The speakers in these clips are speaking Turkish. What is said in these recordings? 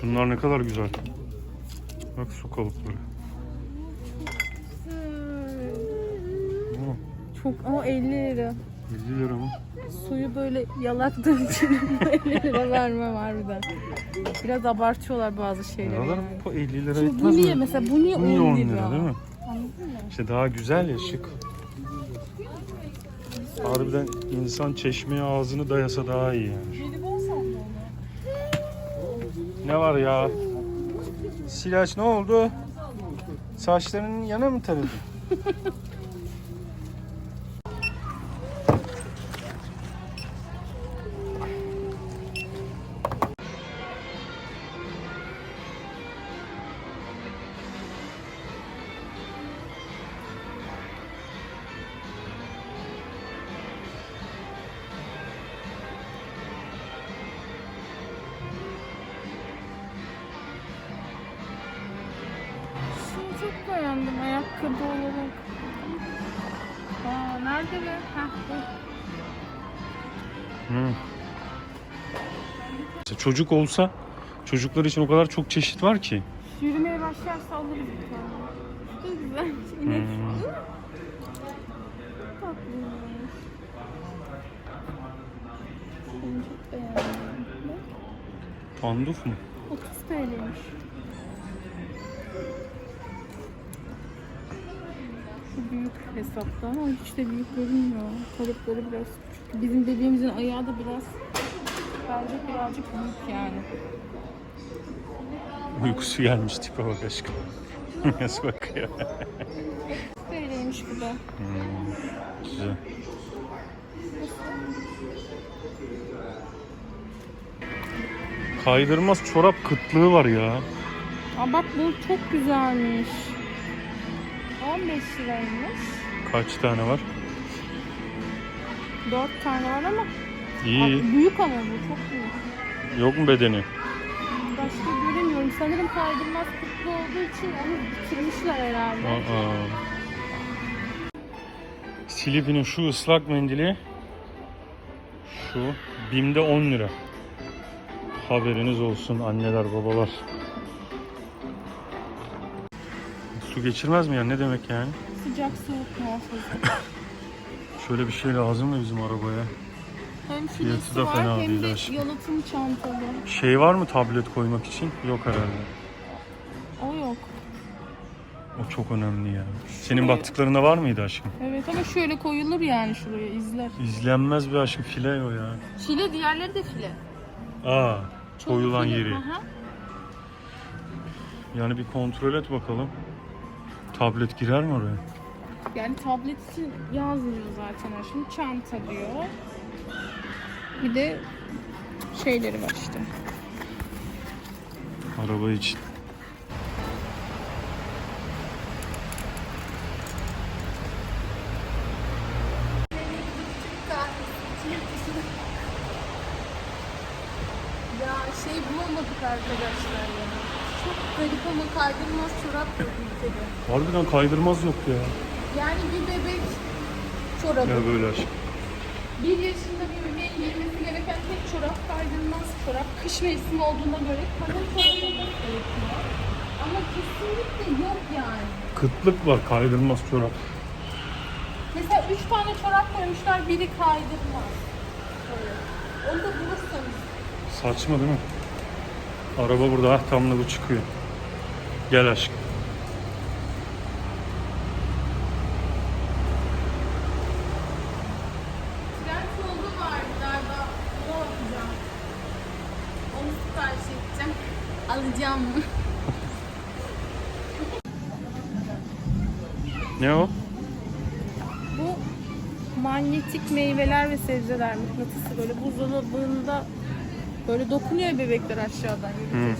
Şunlar ne kadar güzel. Bak su kalıpları. Çok ama 50 lira. 50 lira mı? Suyu böyle yalattığın için 50 lira vermem harbiden. Biraz abartıyorlar bazı şeyleri kadar yani. bu 50 lira Şimdi bu etmez niye mi? mesela bu niye Bu niye 10 10 lira lira? değil mi? Anladın mı? İşte daha güzel ya şık. Harbiden insan çeşmeye ağzını dayasa daha iyi yani. Ne var ya? Silaç ne oldu? Saçlarının yana mı taradın? İşte Çocuk olsa çocuklar için o kadar çok çeşit var ki. Yürümeye başlarsa alırız bir tane. Şu da güzel. İnek. Hmm. Çok Panduf mu? 30 TL'ymiş. Şu büyük hesapta ama hiç de büyük görünmüyor. Kalıpları biraz. Bizim bebeğimizin ayağı da biraz bence birazcık büyük yani. Uykusu gelmiş tipe bak aşkım. Nasıl bakıyor? TL'ymiş bu da. Hmm, güzel. Kaydırmaz çorap kıtlığı var ya. Aa bak bu çok güzelmiş. 15 liraymış. Kaç tane var? 4 tane var ama İyi. Aa, büyük ama bu çok büyük. Yok mu bedeni? Başka göremiyorum. Sanırım kaydırmaz kutlu olduğu için onu bitirmişler herhalde. Aa. Silip'in şu ıslak mendili şu BİM'de 10 lira. Haberiniz olsun anneler babalar. Su geçirmez mi ya ne demek yani? Sıcak soğuk muhafızı. Şöyle bir şey lazım mı bizim arabaya? Hem filesi da var fena hem değil de aşkım. yalıtım çantalı. Şey var mı tablet koymak için? Yok herhalde. O yok. O çok önemli ya. Senin baktıklarında var mıydı aşkım? Evet ama şöyle koyulur yani şuraya izler. İzlenmez bir aşkım file o ya. File diğerleri de file. Aa, Çoğu koyulan file. yeri. Aha. Yani bir kontrol et bakalım. Tablet girer mi oraya? Yani tablet için yazmıyor zaten. Şimdi çanta diyor. Bir de şeyleri var işte. Araba için. Ya şey bulamadık arkadaşlar ya. Çok garip ama kaydırmaz çorap yok ülkede. Harbiden kaydırmaz yok ya. Yani bir bebek çorabı. Ya böyle aşk. Bir yaşında bir bebeğin giymesi gereken tek çorap kaydırmaz çorap. Kış mevsimi olduğuna göre kalın çorap olması gerekiyor. Ama kesinlikle yok yani. Kıtlık var kaydırmaz çorap. Mesela üç tane çorap koymuşlar, biri kaydırmaz. Böyle. Onu da bulursanız. Saçma değil mi? Araba burada ah tam da bu çıkıyor. Gel aşkım. Alacağım mı? Ne o? Bu manyetik meyveler ve sebzeler mıknatısı böyle buzdolabında böyle dokunuyor bebekler aşağıdan falan.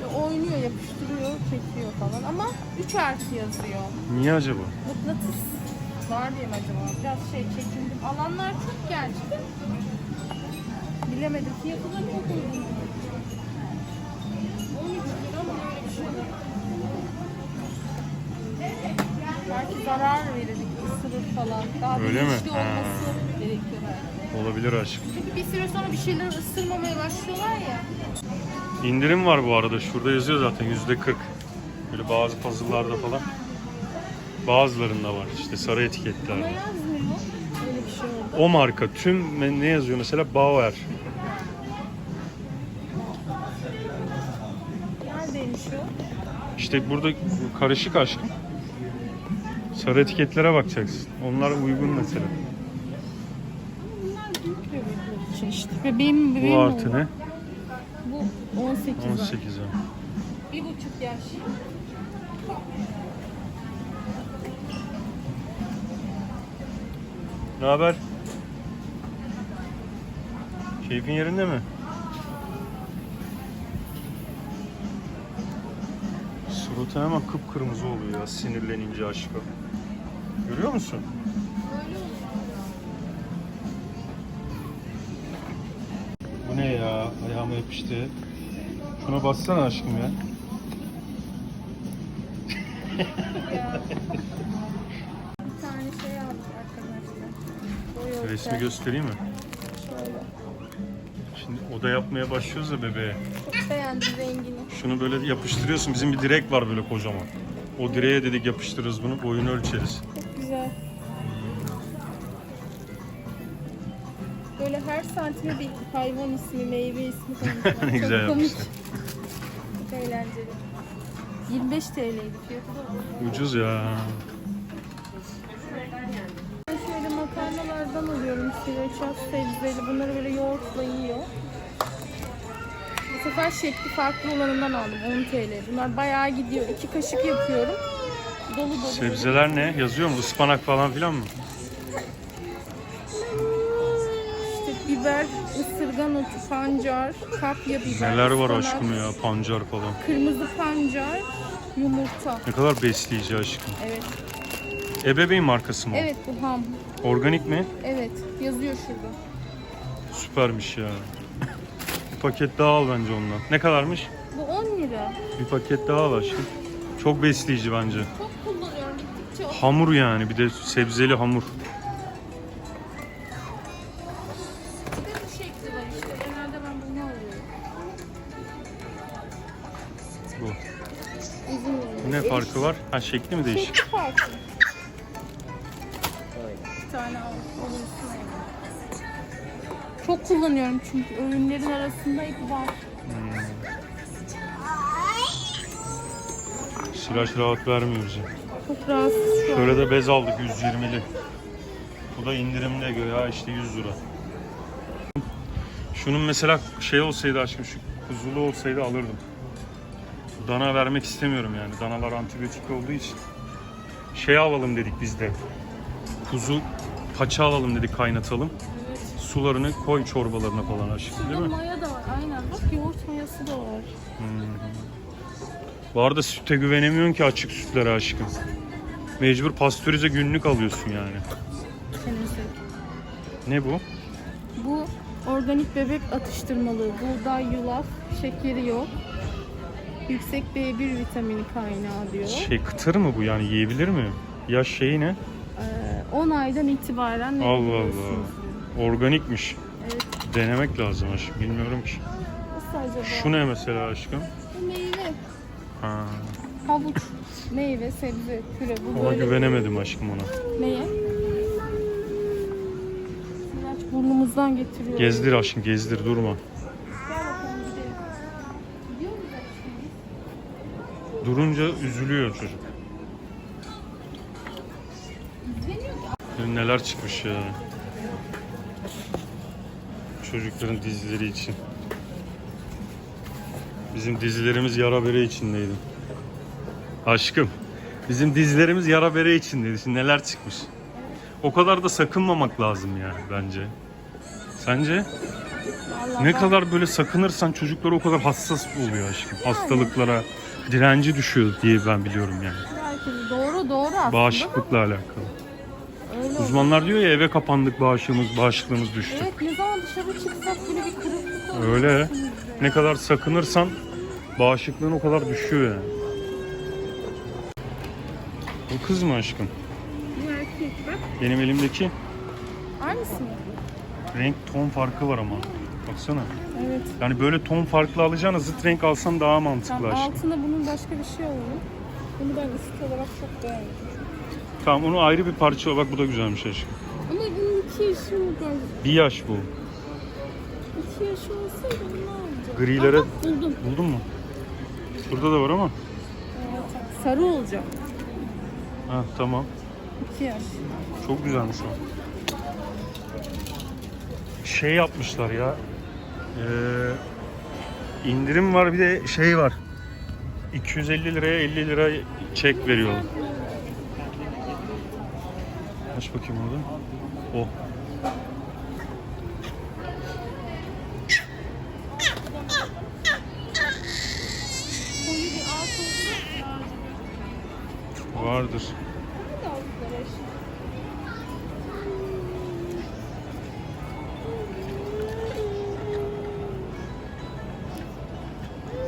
Ve oynuyor, yapıştırıyor, çekiyor falan ama 3 artı yazıyor. Niye acaba? Mıknatıs var diye mi acaba? Biraz şey çekindim. Alanlar çok gerçi de. Bilemedim. Fiyatı da çok uygun. Belki zarar verirdik, ısırır falan. Daha Öyle mi? bilinçli Ha. olması gerekiyor belki. Olabilir aşkım. Çünkü bir süre sonra bir şeyler ısırmamaya başlıyorlar ya. İndirim var bu arada. Şurada yazıyor zaten yüzde 40. Böyle bazı puzzle'larda falan. Bazılarında var işte sarı etiketlerde. yazmıyor. Öyle bir şey oldu. O marka tüm ne yazıyor mesela Bauer. Neredeymiş o? İşte burada karışık aşkım. Sarı etiketlere bakacaksın. Onlar uygun mesela. Bunlar büyük bebekler için işte. Bebeğim bebeğim Bu artı oldu. ne? Bu 18 ay. 18 ay. Bir buçuk yaş. Ne haber? Keyfin yerinde mi? Suratı hemen kıpkırmızı oluyor ya sinirlenince aşkım. Görüyor musun? Bu ne ya? Ayağıma yapıştı. Şuna bassana aşkım ya. Bir tane şey aldık arkadaşlar. Boy Resmi ölçer. göstereyim mi? Şöyle. Şimdi oda yapmaya başlıyoruz ya bebeğe. Çok beğendim rengini. Şunu böyle yapıştırıyorsun. Bizim bir direk var böyle kocaman. O direğe dedik yapıştırırız bunu. Boyunu ölçeriz. Çok güzel. Böyle her santime bir hayvan ismi, meyve ismi koymuşlar. Ne güzel Çok komik. yapmışlar. Çok eğlenceli. 25 TL'ydi fiyatı da. Ucuz ya. Ben şöyle makarnalardan alıyorum sriracha sebzeli. Bunları böyle yoğurtla yiyor. Sefer şekli farklı olanından aldım 10 TL. Bunlar bayağı gidiyor. İki kaşık yapıyorum. Dolu dolu. Sebzeler ne? Yazıyor mu? Ispanak falan filan mı? İşte biber, ısırgan otu, pancar, kapya biber. Neler var ıspanak, aşkım ya? Pancar falan. Kırmızı pancar, yumurta. Ne kadar besleyici aşkım. Evet. Ebeveyn markası mı? o? Evet bu ham. Organik mi? Evet. Yazıyor şurada. Süpermiş ya. Paket daha al bence ondan. Ne kadarmış? Bu 10 lira. Bir paket daha al aşkım. Çok besleyici bence. Çok kullanıyorum. Gittikçe o. Hamur yani bir de sebzeli hamur. Bir de bu şekli var işte. Genelde ben bunu alıyorum. Bu. İzin Bu verin. ne farkı var? Ha şekli mi değişik? Şekli farklı. Bir tane al. Olursun. Çok kullanıyorum çünkü ürünlerin arasında hep var. Silaj rahat vermiyor bize. Çok rahatsız şu an. Şöyle de bez aldık 120'li. Bu da indirimde göre işte 100 lira. Şunun mesela şey olsaydı aşkım şu kuzulu olsaydı alırdım. Dana vermek istemiyorum yani. Danalar antibiyotik olduğu için. Şey alalım dedik biz de. Kuzu paça alalım dedik kaynatalım. Sularını koy çorbalarına falan aşkım değil mi? maya da var. Aynen. Bak yoğurt mayası da var. Bu arada süte güvenemiyorsun ki açık sütlere aşkım. Mecbur pastörize günlük alıyorsun yani. Sevdiğin. Ne bu? Bu organik bebek atıştırmalığı. Buğday, yulaf, şekeri yok. Yüksek B1 vitamini kaynağı diyor. Şey kıtır mı bu yani yiyebilir mi? Yaş şeyi ne? Ee, 10 aydan itibaren Allah Allah. verebiliyorsunuz diyor. Organikmiş. Evet. Denemek lazım aşkım. Bilmiyorum ki. Nasıl acaba? Şu ne mesela aşkım? Bu meyve. Ha. Havuç, meyve, sebze, püre. Bu Ona böyle güvenemedim aşkım ona. Neye? İlaç burnumuzdan getiriyor. Gezdir aşkım gezdir durma. Durunca üzülüyor çocuk. Neler çıkmış ya. Çocukların dizileri için. Bizim dizilerimiz yara bere içindeydi. Aşkım. Bizim dizilerimiz yara bere içindeydi. Şimdi neler çıkmış. O kadar da sakınmamak lazım yani bence. Sence? Vallahi Ne kadar böyle sakınırsan çocuklar o kadar hassas oluyor aşkım. Hastalıklara direnci düşüyor diye ben biliyorum yani. Belki doğru doğru aslında. Bağışıklıkla alakalı. Oluyor. Uzmanlar diyor ya eve kapandık bağışığımız, bağışıklığımız düştü. Evet ne zaman dışarı çıksak böyle bir kırıklık oluyor. Öyle. Ne kadar sakınırsan bağışıklığın o kadar düşüyor yani. Bu kız mı aşkım? Bu erkek bak. Benim elimdeki Aynısı mı? renk ton farkı var ama. Baksana. Evet. Yani böyle ton farklı alacağına zıt renk alsan daha mantıklı Tamam, aşkım. altına bunun başka bir şey alalım. Bunu ben üst olarak çok beğendim. Tamam onu ayrı bir parça bak bu da güzelmiş aşkım. Ama bunun iki yaşı mı var? Bir yaş bu. İki yaşı olsaydı ne olacak? Grilere- Aha, buldum. Buldun mu? Burada da var ama. Evet. Sarı olacak. Ha tamam. İki yaş. Çok güzelmiş o. Şey yapmışlar ya. Ee, indirim var bir de şey var. 250 liraya 50 lira çek veriyorlar. Aç bakayım orada. O. Koyu bir alt olacak. Vardır.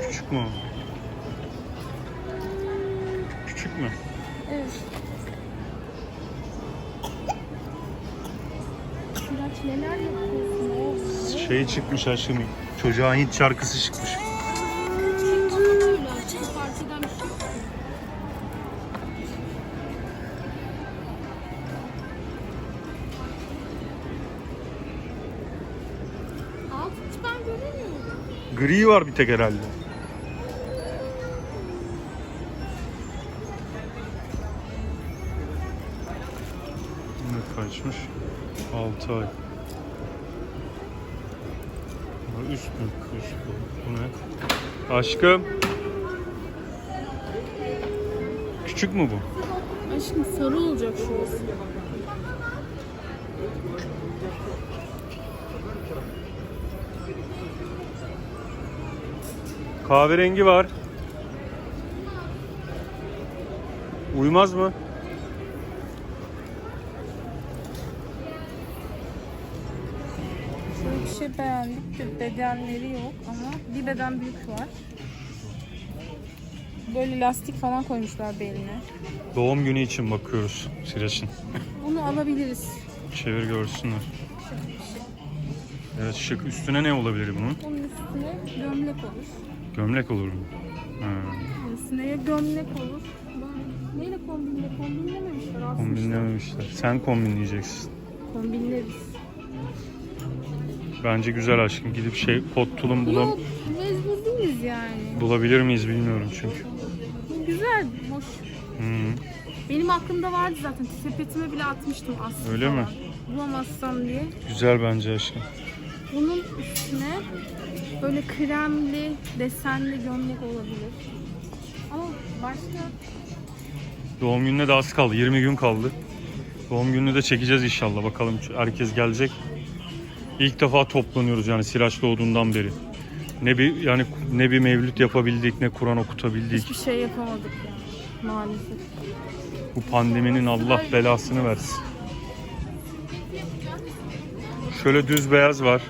Küçük mü Şey çıkmış aşkım. Çocuğa Hint şarkısı çıkmış. Gri var bir tek herhalde. Ne kaçmış? 6 ay. Üst mü? Üst bu. Bu ne? Aşkım. Küçük mü bu? Aşkım sarı olacak şurası. Kahverengi var. Uymaz mı? Bedenleri yok ama bir beden büyük var. Böyle lastik falan koymuşlar beline. Doğum günü için bakıyoruz Siraç'ın. Bunu alabiliriz. Çevir görsünler. Evet şık. Üstüne ne olabilir bunun? Bunun üstüne gömlek olur. Gömlek olur mu? Ha, Üstüne ya gömlek olur. Böyle neyle kombinle kombinlememişler aslında. kombinlememişler. Sen kombinleyeceksin. Kombinleriz. Bence güzel aşkım. Gidip şey kot tulum bulam Yok mecbur değiliz yani. bulabilir miyiz bilmiyorum çünkü. Güzel, hoş. Hı. Benim aklımda vardı zaten. Sepetime bile atmıştım aslında. Öyle mi? Bulamazsam diye. Güzel bence aşkım. Bunun üstüne böyle kremli, desenli gömlek olabilir. Ama başka Doğum gününe de az kaldı. 20 gün kaldı. Doğum gününü de çekeceğiz inşallah. Bakalım herkes gelecek. İlk defa toplanıyoruz yani Siraç doğduğundan beri. Ne bir yani ne bir mevlüt yapabildik ne Kur'an okutabildik. hiçbir şey yapamadık yani maalesef. Bu pandeminin Allah belasını versin. Şöyle düz beyaz var.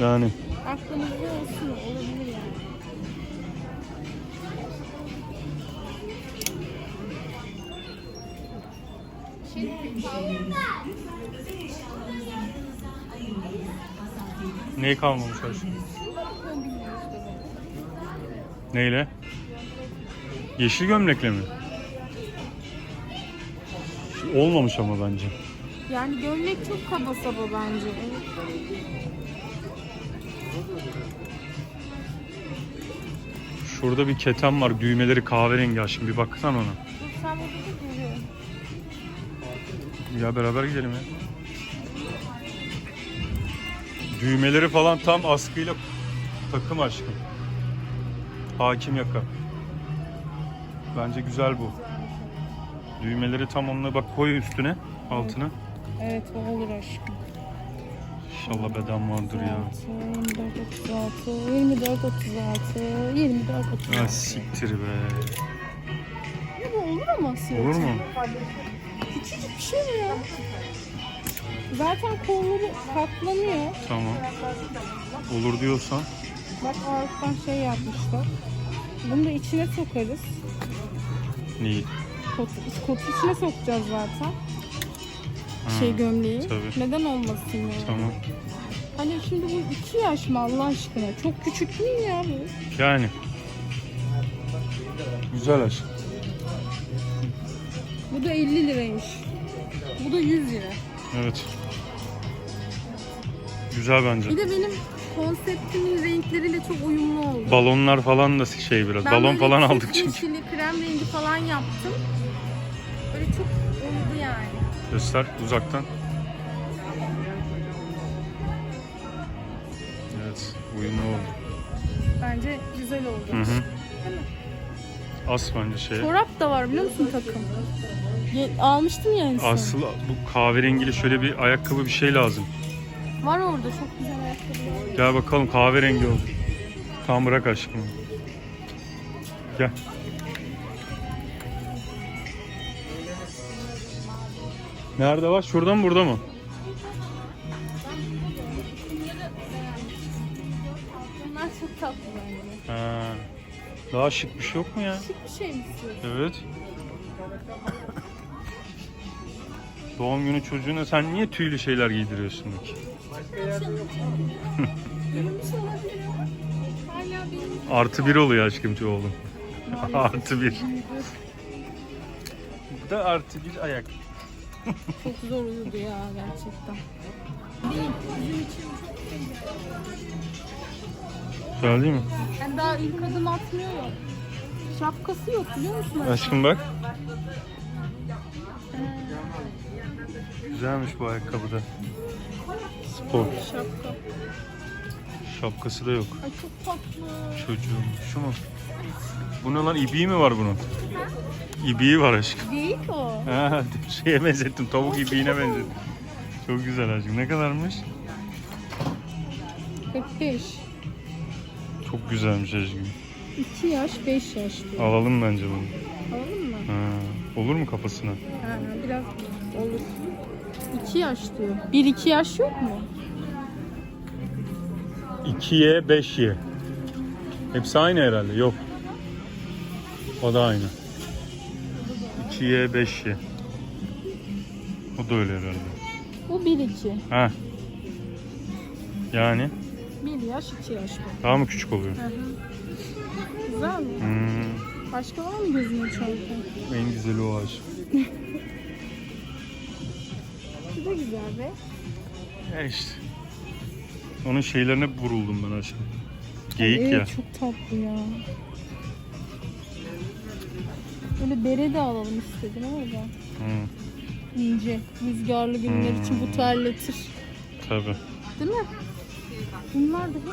Yani Aklımızda olsun neyi kalmamış aşkım? Neyle? Yeşil gömlekle mi? Olmamış ama bence. Yani gömlek çok kaba saba bence. Şurada bir keten var. Düğmeleri kahverengi aşkım. Bir baksana ona. Dur sen burada. Ya beraber gidelim ya. Düğmeleri falan tam askıyla takım aşkım. Hakim yaka. Bence güzel bu. Düğmeleri tam onunla bak koy üstüne altına. Evet o olur aşkım. İnşallah beden vardır ya. 24 36 24 36 24 36. Ha siktir be. Ya bu olur ama. Olur mu? Küçücük bir şey mi ya? Zaten kolları katlanıyor. Tamam. Olur diyorsan. Bak alttan şey yapmışlar. Bunu da içine sokarız. Neyi? Kot, kotu içine sokacağız zaten. Ha, Şey gömleği. tabii. Neden olmasın ya? Tamam. Hani şimdi bu iki yaş mı Allah aşkına? Çok küçük değil mi ya bu? Yani. Güzel aşk. Bu da 50 liraymış. Bu da 100 lira. Evet. Güzel bence. Bir de benim konseptimin renkleriyle çok uyumlu oldu. Balonlar falan da şey biraz. Ben Balon böyle falan aldık çünkü. yeşili, krem rengi falan yaptım. Böyle çok uydu yani. Göster uzaktan. Evet, uyumlu oldu. Bence güzel oldu. Hı hı. As bence şey. Çorap da var biliyor musun takım? Ye- almıştım ya en son. Asıl bu kahverengili şöyle bir ayakkabı bir şey lazım. Var orada çok güzel ayakkabılar. Gel bakalım kahverengi oldu. Tamam bırak aşkım. Gel. Nerede var? Şurada mı burada mı? Bunlar çok tatlı bence. Ha. Daha şık bir şey yok mu ya? Şık bir şey mi istiyorsun? Evet. Doğum günü çocuğuna sen niye tüylü şeyler giydiriyorsun ki? Artı bir oluyor aşkım oğlum. artı bir. Bu da artı bir ayak. çok zor uyudu ya gerçekten. Güzel değil mi? Yani daha ilk adım atmıyor ya. Şapkası yok biliyor musun? Aşkım bak. Güzelmiş bu ayakkabı da. Spor. Şapka. Şapkası da yok. Ay çok tatlı. Çocuğum. Şu mu? Bu ne lan? İbiği mi var bunun? İbiği var aşkım. Değil o. Ha, şeye benzettim. Tavuk ibiğine benzettim. Çok güzel aşkım. Ne kadarmış? 45. Çok güzelmiş aşkım. 2 yaş 5 yaş diyor. Alalım bence bunu. Alalım mı? Ha, olur mu kafasına? Ha, biraz olur. 2 yaş diyor. 1-2 yaş yok mu? 2'ye 5'ye. Hepsi aynı herhalde. Yok. O da aynı. 2'ye 5'ye. O da öyle herhalde. Bu 1-2. Ha. Yani 1 yaş 2 yaş bu. daha mı küçük oluyor? Hı hı. Güzel mi? Hmm, Başka var mı gözüne çarpan? en güzeli o aşk. Bu da güzel be. Ya işte. Onun şeylerine vuruldum ben aşkım. Geyik evet, ya. çok tatlı ya. Böyle bere de alalım istedim ama da. Hı, İnce. Rüzgarlı günler için Hmm. bu terletir. tabii. Değil mi? Bunlar da hep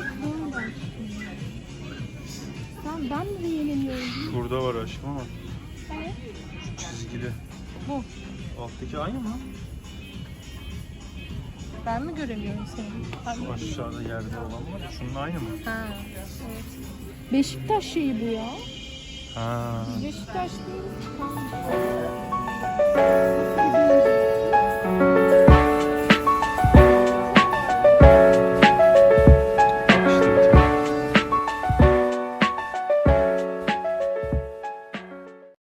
böyle. Sen ben mi yeniliyorum? Şurada var aşkım ama Evet. şu çizgili. Bu. Alttaki aynı mı? Ben mi göremiyorum seni? Şu aşağıda yerde olan var ya. Şunun aynı mı? Ha. Evet. Beşiktaş şeyi bu ya. Ha. Beşiktaş değil. Tamam.